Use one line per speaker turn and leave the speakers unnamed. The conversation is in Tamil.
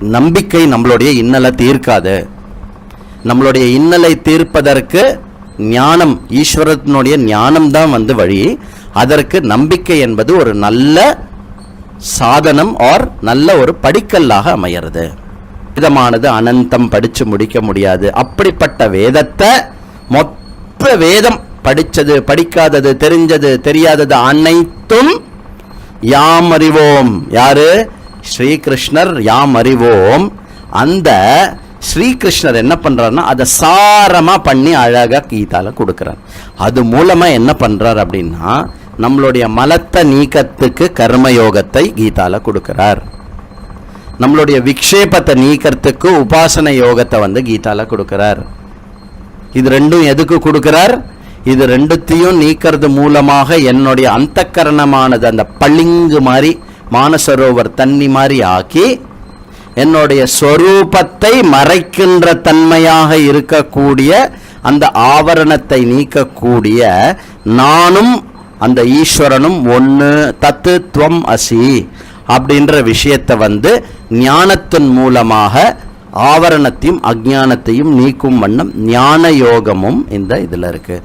நம்பிக்கை நம்மளுடைய இன்னலை தீர்க்காது. நம்மளுடைய இன்னலை தீர்ப்பதற்கு ஞானம் ஈஸ்வரத்தினுடைய ஞானம் தான் வந்து வழி. அதற்கு நம்பிக்கை என்பது ஒரு நல்ல சாதனம் ஆர் நல்ல ஒரு படிக்கல்லாக அமையிறது. வேதமானது அனந்தம் படித்து முடிக்க முடியாது. அப்படிப்பட்ட வேதத்தை மொத்த வேதம் படித்தது படிக்காதது தெரிஞ்சது தெரியாதது அனைத்தும் யாம் அறிவோம். யாரு? ஸ்ரீகிருஷ்ணர் யாம் அறிவோம். அந்த ஸ்ரீகிருஷ்ணர் என்ன பண்ணுறாருன்னா அதை சாரமாக பண்ணி அழகாக கீதாவில் கொடுக்குறார். அது மூலமாக என்ன பண்ணுறார் அப்படின்னா நம்மளுடைய மலத்த நீக்கத்துக்கு கர்மயோகத்தை கீதாவில் கொடுக்குறார். நம்மளுடைய விக்ஷேபத்தை நீக்கிறதுக்கு உபாசன யோகத்தை வந்து கீதாவில் கொடுக்குறார். இது ரெண்டும் எதுக்கு கொடுக்குறார்? இது ரெண்டுத்தையும் நீக்கிறது மூலமாக என்னுடைய அந்த கரணமானது அந்த பளிங்கு மாதிரி மானசரோவர் தண்ணி மாதிரி ஆக்கி என்னுடைய ஸ்வரூபத்தை மறைக்கின்ற தன்மையாக இருக்கக்கூடிய அந்த ஆவரணத்தை நீக்கக்கூடிய நானும் அந்த ஈஸ்வரனும் ஒன்று தத்து துவம் அசி அப்படின்ற விஷயத்தை வந்து ஞானத்தின் மூலமாக ஆவரணத்தையும் அஜானத்தையும் நீக்கும் வண்ணம் ஞான யோகமும் இந்த இதில் இருக்குது